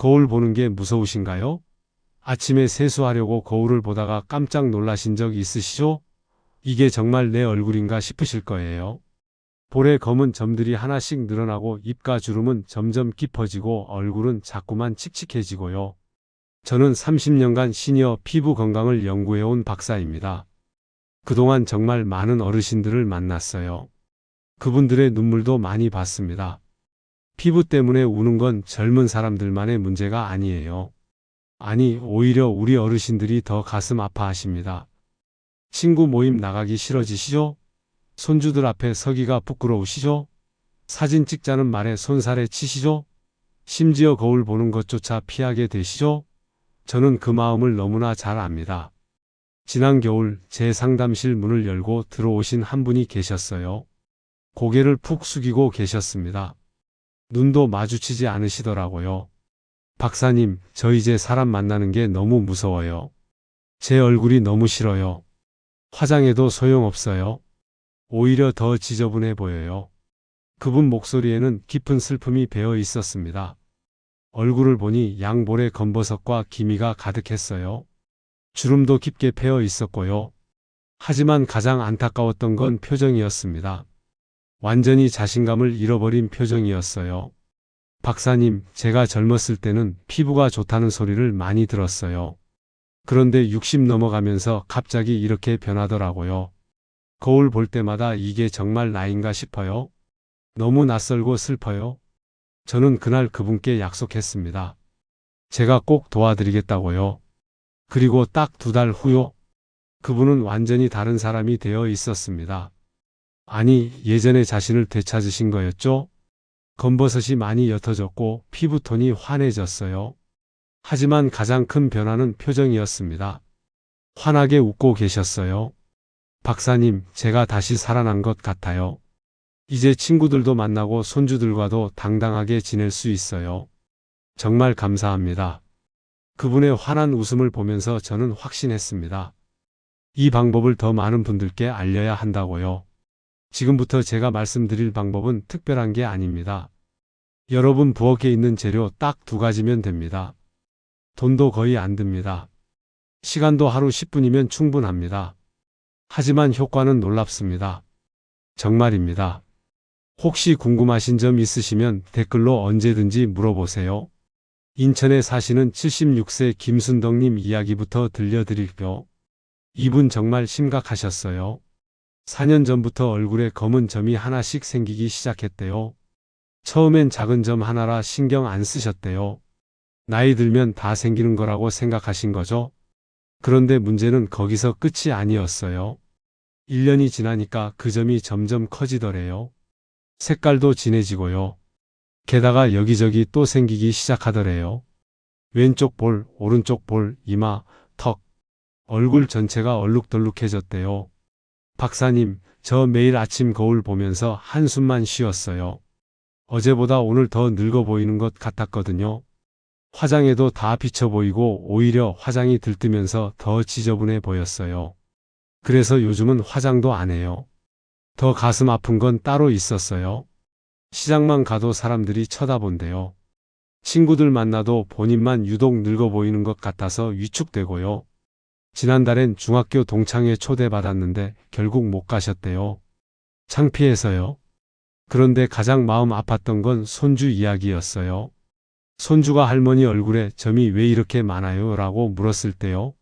거울 보는 게 무서우신가요? 아침에 세수하려고 거울을 보다가 깜짝 놀라신 적 있으시죠? 이게 정말 내 얼굴인가 싶으실 거예요. 볼에 검은 점들이 하나씩 늘어나고 입과 주름은 점점 깊어지고 얼굴은 자꾸만 칙칙해지고요. 저는 30년간 시니어 피부 건강을 연구해온 박사입니다. 그동안 정말 많은 어르신들을 만났어요. 그분들의 눈물도 많이 봤습니다. 피부 때문에 우는 건 젊은 사람들만의 문제가 아니에요. 아니, 오히려 우리 어르신들이 더 가슴 아파하십니다. 친구 모임 나가기 싫어지시죠? 손주들 앞에 서기가 부끄러우시죠? 사진 찍자는 말에 손살에 치시죠? 심지어 거울 보는 것조차 피하게 되시죠? 저는 그 마음을 너무나 잘 압니다. 지난 겨울 제 상담실 문을 열고 들어오신 한 분이 계셨어요. 고개를 푹 숙이고 계셨습니다. 눈도 마주치지 않으시더라고요. 박사님, 저 이제 사람 만나는 게 너무 무서워요. 제 얼굴이 너무 싫어요. 화장해도 소용없어요. 오히려 더 지저분해 보여요. 그분 목소리에는 깊은 슬픔이 배어 있었습니다. 얼굴을 보니 양볼에 검버섯과 기미가 가득했어요. 주름도 깊게 패어 있었고요. 하지만 가장 안타까웠던 건 표정이었습니다. 완전히 자신감을 잃어버린 표정이었어요. 박사님, 제가 젊었을 때는 피부가 좋다는 소리를 많이 들었어요. 그런데 60 넘어가면서 갑자기 이렇게 변하더라고요. 거울 볼 때마다 이게 정말 나인가 싶어요. 너무 낯설고 슬퍼요. 저는 그날 그분께 약속했습니다. 제가 꼭 도와드리겠다고요. 그리고 딱 두 달 후요. 그분은 완전히 다른 사람이 되어 있었습니다. 아니, 예전의 자신을 되찾으신 거였죠? 검버섯이 많이 옅어졌고 피부톤이 환해졌어요. 하지만 가장 큰 변화는 표정이었습니다. 환하게 웃고 계셨어요. 박사님, 제가 다시 살아난 것 같아요. 이제 친구들도 만나고 손주들과도 당당하게 지낼 수 있어요. 정말 감사합니다. 그분의 환한 웃음을 보면서 저는 확신했습니다. 이 방법을 더 많은 분들께 알려야 한다고요. 지금부터 제가 말씀드릴 방법은 특별한 게 아닙니다. 여러분 부엌에 있는 재료 딱 두 가지면 됩니다. 돈도 거의 안 듭니다. 시간도 하루 10분이면 충분합니다. 하지만 효과는 놀랍습니다. 정말입니다. 혹시 궁금하신 점 있으시면 댓글로 언제든지 물어보세요. 인천에 사시는 76세 김순덕님 이야기부터 들려드릴게요. 이분 정말 심각하셨어요. 4년 전부터 얼굴에 검은 점이 하나씩 생기기 시작했대요. 처음엔 작은 점 하나라 신경 안 쓰셨대요. 나이 들면 다 생기는 거라고 생각하신 거죠? 그런데 문제는 거기서 끝이 아니었어요. 1년이 지나니까 그 점이 점점 커지더래요. 색깔도 진해지고요. 게다가 여기저기 또 생기기 시작하더래요. 왼쪽 볼, 오른쪽 볼, 이마, 턱, 얼굴 전체가 얼룩덜룩해졌대요. 박사님, 저 매일 아침 거울 보면서 한숨만 쉬었어요. 어제보다 오늘 더 늙어 보이는 것 같았거든요. 화장에도 다 비쳐 보이고 오히려 화장이 들뜨면서 더 지저분해 보였어요. 그래서 요즘은 화장도 안 해요. 더 가슴 아픈 건 따로 있었어요. 시장만 가도 사람들이 쳐다본대요. 친구들 만나도 본인만 유독 늙어 보이는 것 같아서 위축되고요. 지난달엔 중학교 동창회 초대받았는데 결국 못 가셨대요. 창피해서요. 그런데 가장 마음 아팠던 건 손주 이야기였어요. 손주가 할머니 얼굴에 점이 왜 이렇게 많아요? 라고 물었을 때요.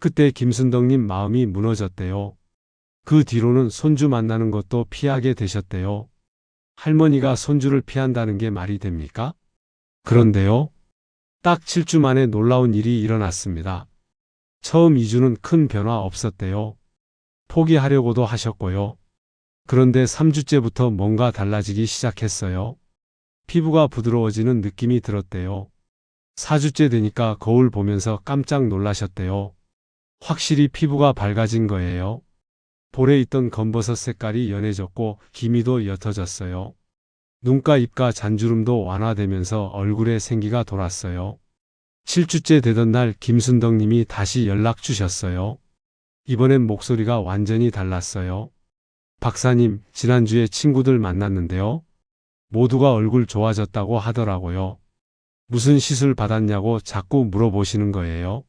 그때 김순덕님 마음이 무너졌대요. 그 뒤로는 손주 만나는 것도 피하게 되셨대요. 할머니가 손주를 피한다는 게 말이 됩니까? 그런데요. 딱 7주 만에 놀라운 일이 일어났습니다. 처음 2주는 큰 변화 없었대요. 포기하려고도 하셨고요. 그런데 3주째부터 뭔가 달라지기 시작했어요. 피부가 부드러워지는 느낌이 들었대요. 4주째 되니까 거울 보면서 깜짝 놀라셨대요. 확실히 피부가 밝아진 거예요. 볼에 있던 검버섯 색깔이 연해졌고 기미도 옅어졌어요. 눈가 입가 잔주름도 완화되면서 얼굴에 생기가 돌았어요. 7주째 되던 날 김순덕 님이 다시 연락 주셨어요. 이번엔 목소리가 완전히 달랐어요. 박사님, 지난주에 친구들 만났는데요. 모두가 얼굴 좋아졌다고 하더라고요. 무슨 시술 받았냐고 자꾸 물어보시는 거예요.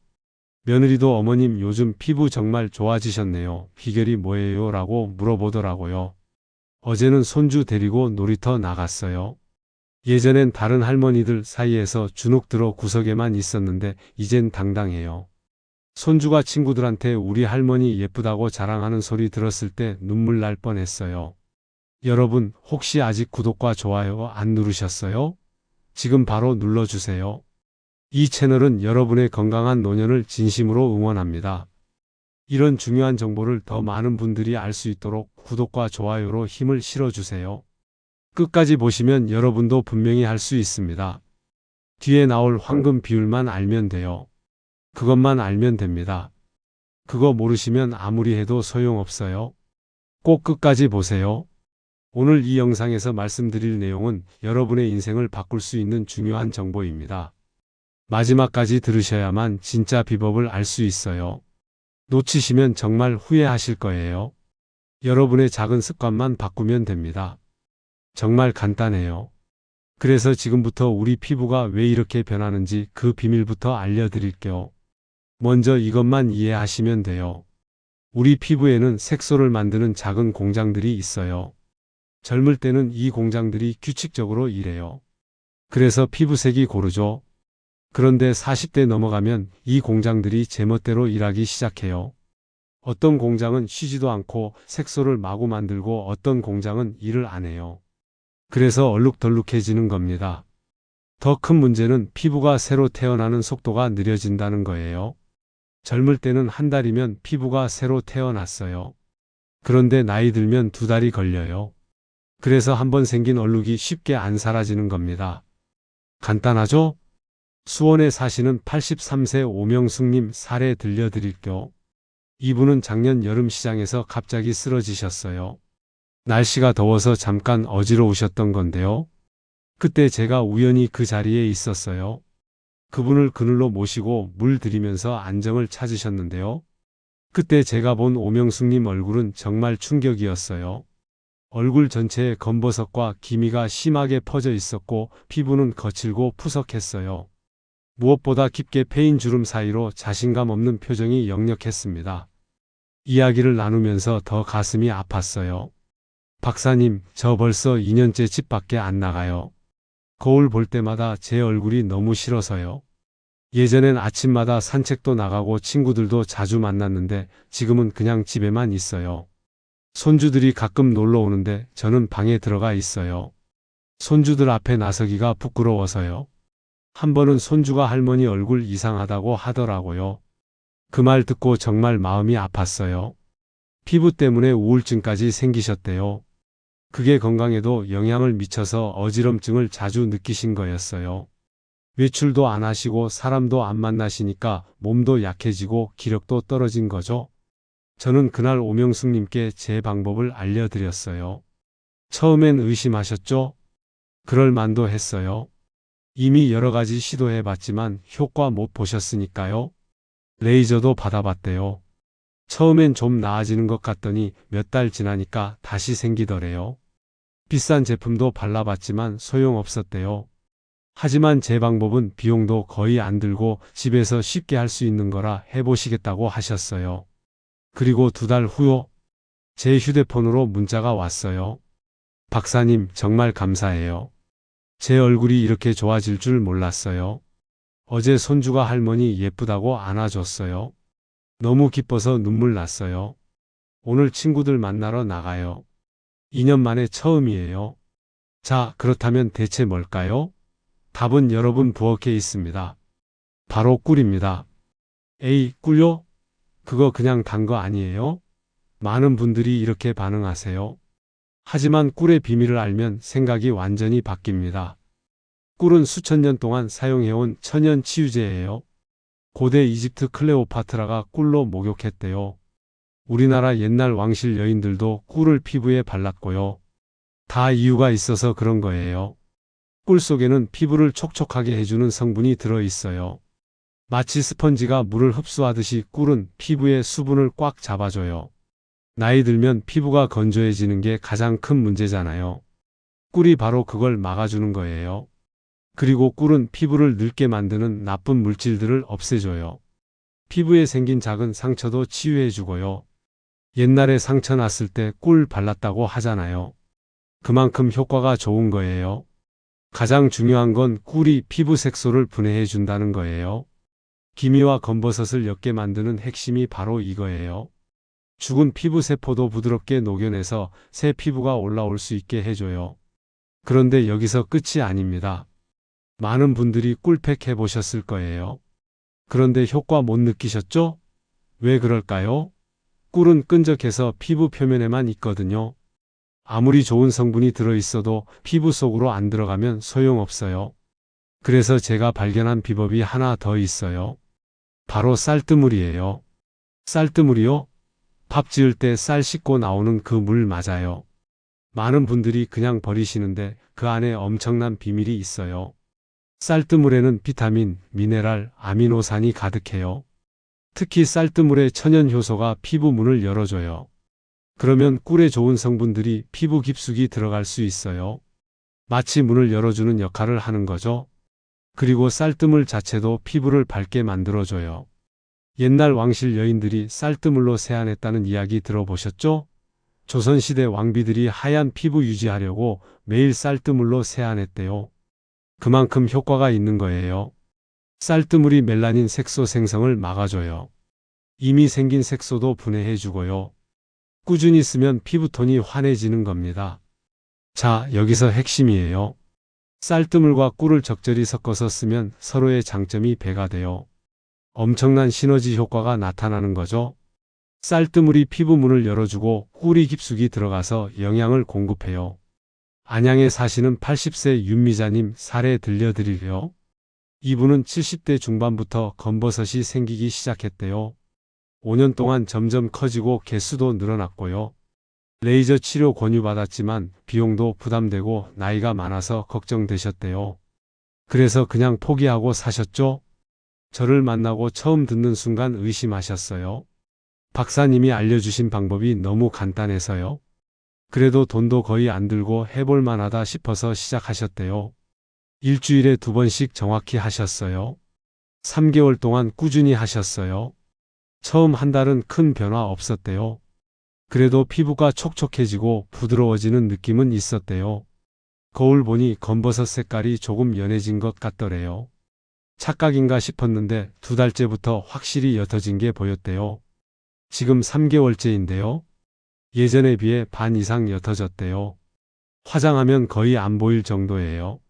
며느리도 어머님 요즘 피부 정말 좋아지셨네요. 비결이 뭐예요? 라고 물어보더라고요. 어제는 손주 데리고 놀이터 나갔어요. 예전엔 다른 할머니들 사이에서 주눅 들어 구석에만 있었는데 이젠 당당해요. 손주가 친구들한테 우리 할머니 예쁘다고 자랑하는 소리 들었을 때 눈물 날 뻔했어요. 여러분 혹시 아직 구독과 좋아요 안 누르셨어요? 지금 바로 눌러주세요. 이 채널은 여러분의 건강한 노년을 진심으로 응원합니다. 이런 중요한 정보를 더 많은 분들이 알 수 있도록 구독과 좋아요로 힘을 실어주세요. 끝까지 보시면 여러분도 분명히 할 수 있습니다. 뒤에 나올 황금 비율만 알면 돼요. 그것만 알면 됩니다. 그거 모르시면 아무리 해도 소용없어요. 꼭 끝까지 보세요. 오늘 이 영상에서 말씀드릴 내용은 여러분의 인생을 바꿀 수 있는 중요한 정보입니다. 마지막까지 들으셔야만 진짜 비법을 알 수 있어요. 놓치시면 정말 후회하실 거예요. 여러분의 작은 습관만 바꾸면 됩니다. 정말 간단해요. 그래서 지금부터 우리 피부가 왜 이렇게 변하는지 그 비밀부터 알려드릴게요. 먼저 이것만 이해하시면 돼요. 우리 피부에는 색소를 만드는 작은 공장들이 있어요. 젊을 때는 이 공장들이 규칙적으로 일해요. 그래서 피부색이 고르죠. 그런데 40대 넘어가면 이 공장들이 제멋대로 일하기 시작해요. 어떤 공장은 쉬지도 않고 색소를 마구 만들고 어떤 공장은 일을 안 해요. 그래서 얼룩덜룩해지는 겁니다. 더 큰 문제는 피부가 새로 태어나는 속도가 느려진다는 거예요. 젊을 때는 한 달이면 피부가 새로 태어났어요. 그런데 나이 들면 두 달이 걸려요. 그래서 한번 생긴 얼룩이 쉽게 안 사라지는 겁니다. 간단하죠? 수원에 사시는 83세 오명숙님 사례 들려드릴게요. 이분은 작년 여름 시장에서 갑자기 쓰러지셨어요. 날씨가 더워서 잠깐 어지러우셨던 건데요. 그때 제가 우연히 그 자리에 있었어요. 그분을 그늘로 모시고 물 들이면서 안정을 찾으셨는데요. 그때 제가 본 오명숙님 얼굴은 정말 충격이었어요. 얼굴 전체에 검버섯과 기미가 심하게 퍼져 있었고 피부는 거칠고 푸석했어요. 무엇보다 깊게 패인 주름 사이로 자신감 없는 표정이 역력했습니다. 이야기를 나누면서 더 가슴이 아팠어요. 박사님, 저 벌써 2년째 집 밖에 안 나가요. 거울 볼 때마다 제 얼굴이 너무 싫어서요. 예전엔 아침마다 산책도 나가고 친구들도 자주 만났는데 지금은 그냥 집에만 있어요. 손주들이 가끔 놀러 오는데 저는 방에 들어가 있어요. 손주들 앞에 나서기가 부끄러워서요. 한 번은 손주가 할머니 얼굴 이상하다고 하더라고요. 그 말 듣고 정말 마음이 아팠어요. 피부 때문에 우울증까지 생기셨대요. 그게 건강에도 영향을 미쳐서 어지럼증을 자주 느끼신 거였어요. 외출도 안 하시고 사람도 안 만나시니까 몸도 약해지고 기력도 떨어진 거죠. 저는 그날 오명숙님께 제 방법을 알려드렸어요. 처음엔 의심하셨죠? 그럴 만도 했어요. 이미 여러 가지 시도해 봤지만 효과 못 보셨으니까요. 레이저도 받아봤대요. 처음엔 좀 나아지는 것 같더니 몇 달 지나니까 다시 생기더래요. 비싼 제품도 발라봤지만 소용없었대요. 하지만 제 방법은 비용도 거의 안 들고 집에서 쉽게 할 수 있는 거라 해보시겠다고 하셨어요. 그리고 두 달 후요. 제 휴대폰으로 문자가 왔어요. 박사님, 정말 감사해요. 제 얼굴이 이렇게 좋아질 줄 몰랐어요. 어제 손주가 할머니 예쁘다고 안아줬어요. 너무 기뻐서 눈물 났어요. 오늘 친구들 만나러 나가요. 2년 만에 처음이에요. 자, 그렇다면 대체 뭘까요? 답은 여러분 부엌에 있습니다. 바로 꿀입니다. 에이, 꿀요? 그거 그냥 단 거 아니에요? 많은 분들이 이렇게 반응하세요. 하지만 꿀의 비밀을 알면 생각이 완전히 바뀝니다. 꿀은 수천 년 동안 사용해온 천연 치유제예요. 고대 이집트 클레오파트라가 꿀로 목욕했대요. 우리나라 옛날 왕실 여인들도 꿀을 피부에 발랐고요. 다 이유가 있어서 그런 거예요. 꿀 속에는 피부를 촉촉하게 해주는 성분이 들어 있어요. 마치 스펀지가 물을 흡수하듯이 꿀은 피부의 수분을 꽉 잡아줘요. 나이 들면 피부가 건조해지는 게 가장 큰 문제잖아요. 꿀이 바로 그걸 막아주는 거예요. 그리고 꿀은 피부를 늙게 만드는 나쁜 물질들을 없애줘요. 피부에 생긴 작은 상처도 치유해주고요. 옛날에 상처 났을 때 꿀 발랐다고 하잖아요. 그만큼 효과가 좋은 거예요. 가장 중요한 건 꿀이 피부 색소를 분해해 준다는 거예요. 기미와 검버섯을 옅게 만드는 핵심이 바로 이거예요. 죽은 피부 세포도 부드럽게 녹여내서 새 피부가 올라올 수 있게 해줘요. 그런데 여기서 끝이 아닙니다. 많은 분들이 꿀팩 해보셨을 거예요. 그런데 효과 못 느끼셨죠? 왜 그럴까요? 꿀은 끈적해서 피부 표면에만 있거든요. 아무리 좋은 성분이 들어있어도 피부 속으로 안 들어가면 소용없어요. 그래서 제가 발견한 비법이 하나 더 있어요. 바로 쌀뜨물이에요. 쌀뜨물이요? 밥 지을 때 쌀 씻고 나오는 그 물 맞아요. 많은 분들이 그냥 버리시는데 그 안에 엄청난 비밀이 있어요. 쌀뜨물에는 비타민, 미네랄, 아미노산이 가득해요. 특히 쌀뜨물의 천연 효소가 피부 문을 열어줘요. 그러면 꿀에 좋은 성분들이 피부 깊숙이 들어갈 수 있어요. 마치 문을 열어주는 역할을 하는 거죠. 그리고 쌀뜨물 자체도 피부를 밝게 만들어줘요. 옛날 왕실 여인들이 쌀뜨물로 세안했다는 이야기 들어보셨죠? 조선시대 왕비들이 하얀 피부 유지하려고 매일 쌀뜨물로 세안했대요. 그만큼 효과가 있는 거예요. 쌀뜨물이 멜라닌 색소 생성을 막아줘요. 이미 생긴 색소도 분해해주고요. 꾸준히 쓰면 피부톤이 환해지는 겁니다. 자, 여기서 핵심이에요. 쌀뜨물과 꿀을 적절히 섞어서 쓰면 서로의 장점이 배가 돼요. 엄청난 시너지 효과가 나타나는 거죠. 쌀뜨물이 피부 문을 열어주고 꿀이 깊숙이 들어가서 영양을 공급해요. 안양에 사시는 80세 윤미자님 사례 들려드리려. 이분은 70대 중반부터 검버섯이 생기기 시작했대요. 5년 동안 점점 커지고 개수도 늘어났고요. 레이저 치료 권유받았지만 비용도 부담되고 나이가 많아서 걱정되셨대요. 그래서 그냥 포기하고 사셨죠? 저를 만나고 처음 듣는 순간 의심하셨어요. 박사님이 알려주신 방법이 너무 간단해서요. 그래도 돈도 거의 안 들고 해볼 만하다 싶어서 시작하셨대요. 일주일에 두 번씩 정확히 하셨어요. 3개월 동안 꾸준히 하셨어요. 처음 한 달은 큰 변화 없었대요. 그래도 피부가 촉촉해지고 부드러워지는 느낌은 있었대요. 거울 보니 검버섯 색깔이 조금 연해진 것 같더래요. 착각인가 싶었는데 두 달째부터 확실히 옅어진 게 보였대요. 지금 3개월째인데요. 예전에 비해 반 이상 옅어졌대요. 화장하면 거의 안 보일 정도예요.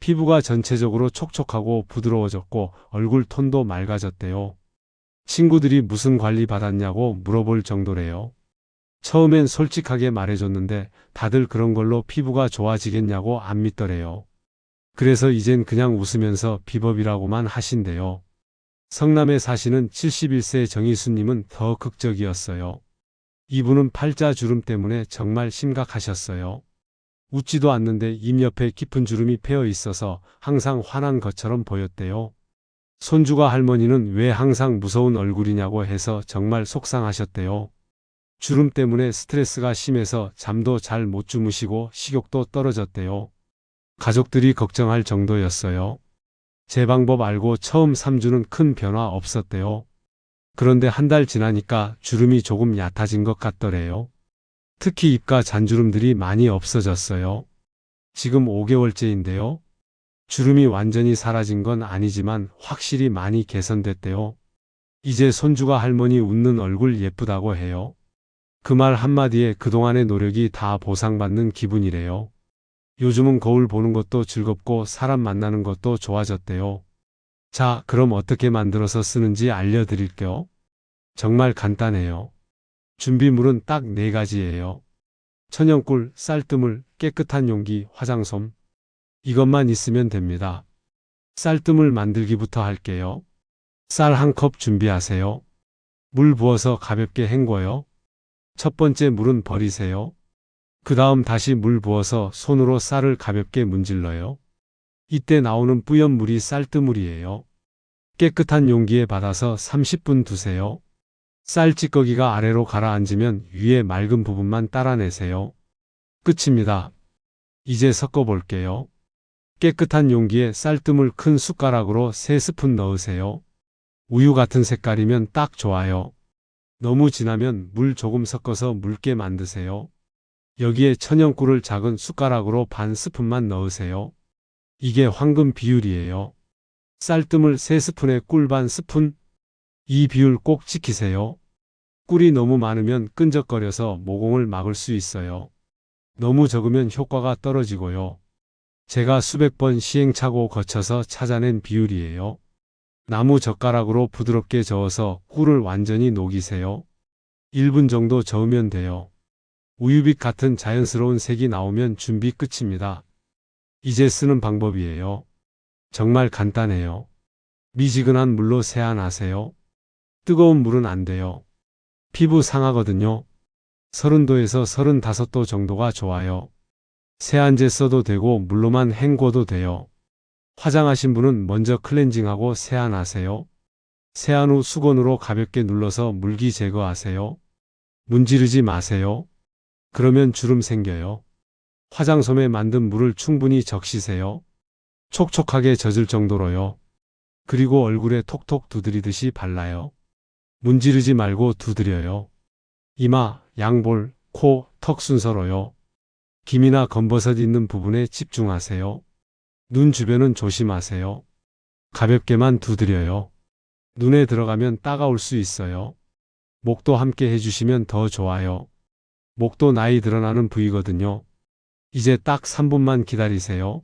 피부가 전체적으로 촉촉하고 부드러워졌고 얼굴 톤도 맑아졌대요. 친구들이 무슨 관리 받았냐고 물어볼 정도래요. 처음엔 솔직하게 말해줬는데 다들 그런 걸로 피부가 좋아지겠냐고 안 믿더래요. 그래서 이젠 그냥 웃으면서 비법이라고만 하신대요. 성남에 사시는 71세 정희수님은 더 극적이었어요. 이분은 팔자 주름 때문에 정말 심각하셨어요. 웃지도 않는데 입 옆에 깊은 주름이 패어 있어서 항상 화난 것처럼 보였대요. 손주가 할머니는 왜 항상 무서운 얼굴이냐고 해서 정말 속상하셨대요. 주름 때문에 스트레스가 심해서 잠도 잘 못 주무시고 식욕도 떨어졌대요. 가족들이 걱정할 정도였어요. 제 방법 알고 처음 3주는 큰 변화 없었대요. 그런데 한 달 지나니까 주름이 조금 얕아진 것 같더래요. 특히 입가 잔주름들이 많이 없어졌어요. 지금 5개월째인데요. 주름이 완전히 사라진 건 아니지만 확실히 많이 개선됐대요. 이제 손주가 할머니 웃는 얼굴 예쁘다고 해요. 그 말 한마디에 그동안의 노력이 다 보상받는 기분이래요. 요즘은 거울 보는 것도 즐겁고 사람 만나는 것도 좋아졌대요. 자, 그럼 어떻게 만들어서 쓰는지 알려드릴게요. 정말 간단해요. 준비물은 딱 네 가지예요. 천연꿀, 쌀뜨물, 깨끗한 용기, 화장솜. 이것만 있으면 됩니다. 쌀뜨물 만들기부터 할게요. 쌀 한 컵 준비하세요. 물 부어서 가볍게 헹궈요. 첫 번째 물은 버리세요. 그 다음 다시 물 부어서 손으로 쌀을 가볍게 문질러요. 이때 나오는 뿌연 물이 쌀뜨물이에요. 깨끗한 용기에 받아서 30분 두세요. 쌀 찌꺼기가 아래로 가라앉으면 위에 맑은 부분만 따라내세요. 끝입니다. 이제 섞어 볼게요. 깨끗한 용기에 쌀뜨물 큰 숟가락으로 3스푼 넣으세요. 우유 같은 색깔이면 딱 좋아요. 너무 진하면 물 조금 섞어서 묽게 만드세요. 여기에 천연꿀을 작은 숟가락으로 반 스푼만 넣으세요. 이게 황금 비율이에요. 쌀뜨물 3스푼에 꿀 반 스푼. 이 비율 꼭 지키세요. 꿀이 너무 많으면 끈적거려서 모공을 막을 수 있어요. 너무 적으면 효과가 떨어지고요. 제가 수백 번 시행착오 거쳐서 찾아낸 비율이에요. 나무 젓가락으로 부드럽게 저어서 꿀을 완전히 녹이세요. 1분 정도 저으면 돼요. 우유빛 같은 자연스러운 색이 나오면 준비 끝입니다. 이제 쓰는 방법이에요. 정말 간단해요. 미지근한 물로 세안하세요. 뜨거운 물은 안 돼요. 피부 상하거든요. 30도에서 35도 정도가 좋아요. 세안제 써도 되고 물로만 헹궈도 돼요. 화장하신 분은 먼저 클렌징하고 세안하세요. 세안 후 수건으로 가볍게 눌러서 물기 제거하세요. 문지르지 마세요. 그러면 주름 생겨요. 화장솜에 만든 물을 충분히 적시세요. 촉촉하게 젖을 정도로요. 그리고 얼굴에 톡톡 두드리듯이 발라요. 문지르지 말고 두드려요. 이마, 양볼, 코, 턱 순서로요. 김이나 검버섯 있는 부분에 집중하세요. 눈 주변은 조심하세요. 가볍게만 두드려요. 눈에 들어가면 따가울 수 있어요. 목도 함께 해주시면 더 좋아요. 목도 나이 드러나는 부위거든요. 이제 딱 3분만 기다리세요.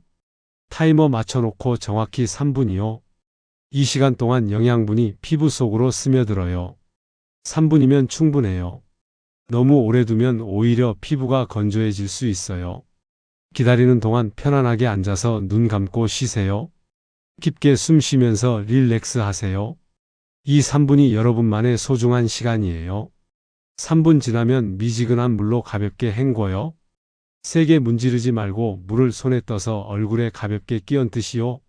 타이머 맞춰놓고 정확히 3분이요. 이 시간 동안 영양분이 피부 속으로 스며들어요. 3분이면 충분해요. 너무 오래 두면 오히려 피부가 건조해질 수 있어요. 기다리는 동안 편안하게 앉아서 눈 감고 쉬세요. 깊게 숨 쉬면서 릴렉스 하세요. 이 3분이 여러분만의 소중한 시간이에요. 3분 지나면 미지근한 물로 가볍게 헹궈요. 세게 문지르지 말고 물을 손에 떠서 얼굴에 가볍게 끼얹듯이요.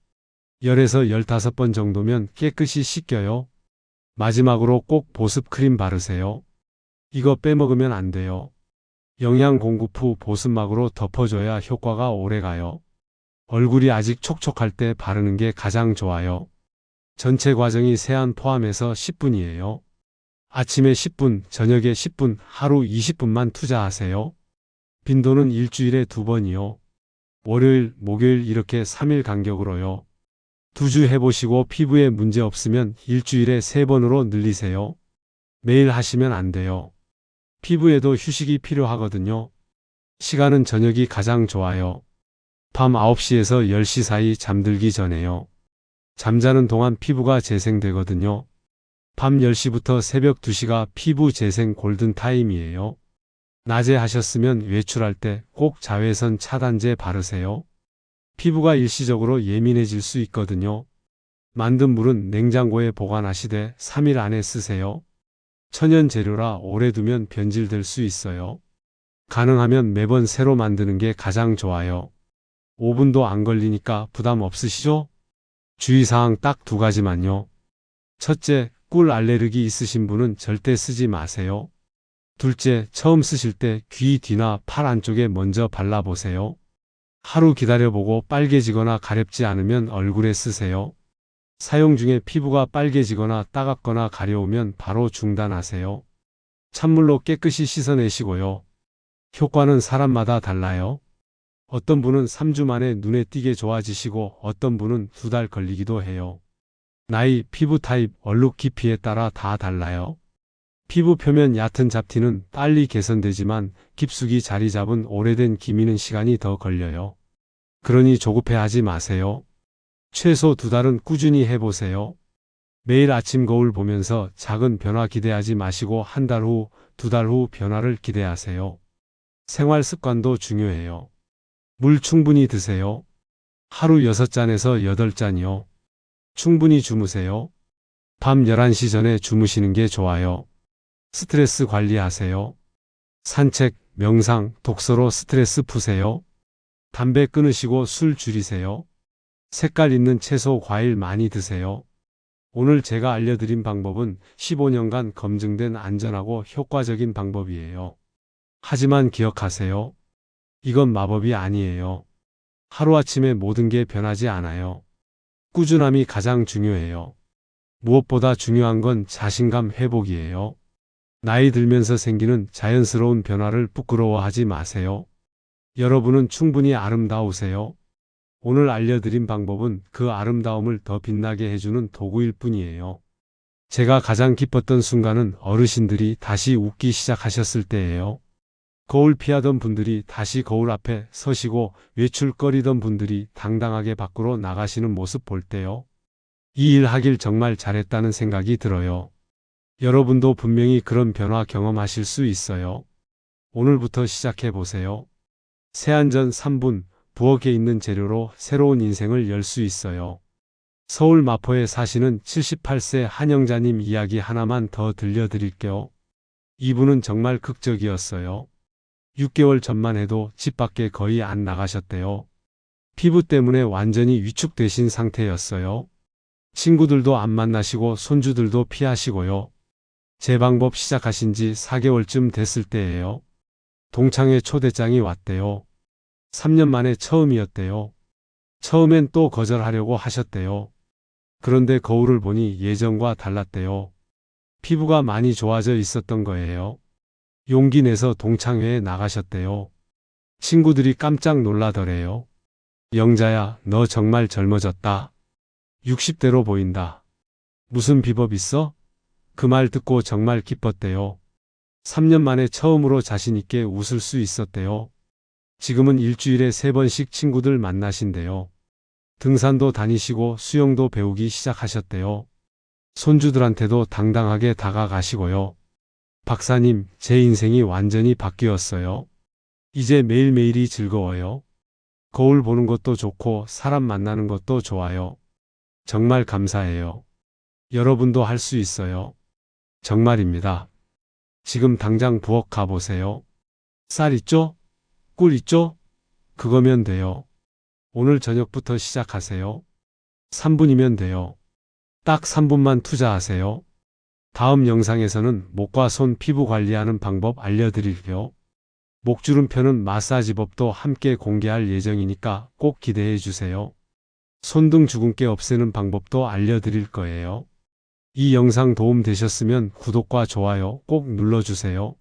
10에서 15번 정도면 깨끗이 씻겨요. 마지막으로 꼭 보습 크림 바르세요. 이거 빼먹으면 안 돼요. 영양 공급 후 보습막으로 덮어줘야 효과가 오래가요. 얼굴이 아직 촉촉할 때 바르는 게 가장 좋아요. 전체 과정이 세안 포함해서 10분이에요. 아침에 10분, 저녁에 10분, 하루 20분만 투자하세요. 빈도는 일주일에 두 번이요. 월요일, 목요일 이렇게 3일 간격으로요. 두 주 해보시고 피부에 문제 없으면 일주일에 세 번으로 늘리세요. 매일 하시면 안 돼요. 피부에도 휴식이 필요하거든요. 시간은 저녁이 가장 좋아요. 밤 9시에서 10시 사이 잠들기 전에요. 잠자는 동안 피부가 재생되거든요. 밤 10시부터 새벽 2시가 피부 재생 골든 타임이에요. 낮에 하셨으면 외출할 때 꼭 자외선 차단제 바르세요. 피부가 일시적으로 예민해질 수 있거든요. 만든 물은 냉장고에 보관하시되 3일 안에 쓰세요. 천연 재료라 오래 두면 변질될 수 있어요. 가능하면 매번 새로 만드는 게 가장 좋아요. 5분도 안 걸리니까 부담 없으시죠? 주의사항 딱 두 가지만요. 첫째, 꿀 알레르기 있으신 분은 절대 쓰지 마세요. 둘째, 처음 쓰실 때 귀 뒤나 팔 안쪽에 먼저 발라보세요. 하루 기다려보고 빨개지거나 가렵지 않으면 얼굴에 쓰세요. 사용 중에 피부가 빨개지거나 따갑거나 가려우면 바로 중단하세요. 찬물로 깨끗이 씻어내시고요. 효과는 사람마다 달라요. 어떤 분은 3주 만에 눈에 띄게 좋아지시고 어떤 분은 두 달 걸리기도 해요. 나이, 피부 타입, 얼룩 깊이에 따라 다 달라요. 피부 표면 얕은 잡티는 빨리 개선되지만 깊숙이 자리 잡은 오래된 기미는 시간이 더 걸려요. 그러니 조급해하지 마세요. 최소 두 달은 꾸준히 해보세요. 매일 아침 거울 보면서 작은 변화 기대하지 마시고 한 달 후, 두 달 후 변화를 기대하세요. 생활 습관도 중요해요. 물 충분히 드세요. 하루 6잔에서 8잔이요. 충분히 주무세요. 밤 11시 전에 주무시는 게 좋아요. 스트레스 관리하세요. 산책, 명상, 독서로 스트레스 푸세요. 담배 끊으시고 술 줄이세요. 색깔 있는 채소, 과일 많이 드세요. 오늘 제가 알려드린 방법은 15년간 검증된 안전하고 효과적인 방법이에요. 하지만 기억하세요. 이건 마법이 아니에요. 하루아침에 모든 게 변하지 않아요. 꾸준함이 가장 중요해요. 무엇보다 중요한 건 자신감 회복이에요. 나이 들면서 생기는 자연스러운 변화를 부끄러워하지 마세요. 여러분은 충분히 아름다우세요. 오늘 알려드린 방법은 그 아름다움을 더 빛나게 해주는 도구일 뿐이에요. 제가 가장 기뻤던 순간은 어르신들이 다시 웃기 시작하셨을 때예요. 거울 피하던 분들이 다시 거울 앞에 서시고 외출거리던 분들이 당당하게 밖으로 나가시는 모습 볼 때요. 이 일 하길 정말 잘했다는 생각이 들어요. 여러분도 분명히 그런 변화 경험하실 수 있어요. 오늘부터 시작해 보세요. 세안전 3분, 부엌에 있는 재료로 새로운 인생을 열 수 있어요. 서울 마포에 사시는 78세 한영자님 이야기 하나만 더 들려드릴게요. 이분은 정말 극적이었어요. 6개월 전만 해도 집 밖에 거의 안 나가셨대요. 피부 때문에 완전히 위축되신 상태였어요. 친구들도 안 만나시고 손주들도 피하시고요. 제 방법 시작하신 지 4개월쯤 됐을 때예요. 동창회 초대장이 왔대요. 3년 만에 처음이었대요. 처음엔 또 거절하려고 하셨대요. 그런데 거울을 보니 예전과 달랐대요. 피부가 많이 좋아져 있었던 거예요. 용기 내서 동창회에 나가셨대요. 친구들이 깜짝 놀라더래요. 영자야, 너 정말 젊어졌다. 60대로 보인다. 무슨 비법 있어? 그 말 듣고 정말 기뻤대요. 3년 만에 처음으로 자신있게 웃을 수 있었대요. 지금은 일주일에 3번씩 친구들 만나신대요. 등산도 다니시고 수영도 배우기 시작하셨대요. 손주들한테도 당당하게 다가가시고요. 박사님, 제 인생이 완전히 바뀌었어요. 이제 매일매일이 즐거워요. 거울 보는 것도 좋고 사람 만나는 것도 좋아요. 정말 감사해요. 여러분도 할 수 있어요. 정말입니다. 지금 당장 부엌 가보세요. 쌀 있죠? 꿀 있죠? 그거면 돼요. 오늘 저녁부터 시작하세요. 3분이면 돼요. 딱 3분만 투자하세요. 다음 영상에서는 목과 손 피부 관리하는 방법 알려드릴게요. 목주름 펴는 마사지법도 함께 공개할 예정이니까 꼭 기대해 주세요. 손등 주근깨 없애는 방법도 알려드릴 거예요. 이 영상 도움 되셨으면 구독과 좋아요 꼭 눌러주세요.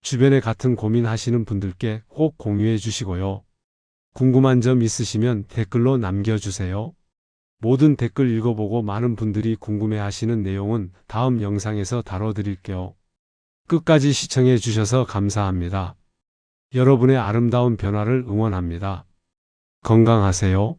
주변에 같은 고민 하시는 분들께 꼭 공유해 주시고요. 궁금한 점 있으시면 댓글로 남겨주세요. 모든 댓글 읽어보고 많은 분들이 궁금해 하시는 내용은 다음 영상에서 다뤄드릴게요. 끝까지 시청해 주셔서 감사합니다. 여러분의 아름다운 변화를 응원합니다. 건강하세요.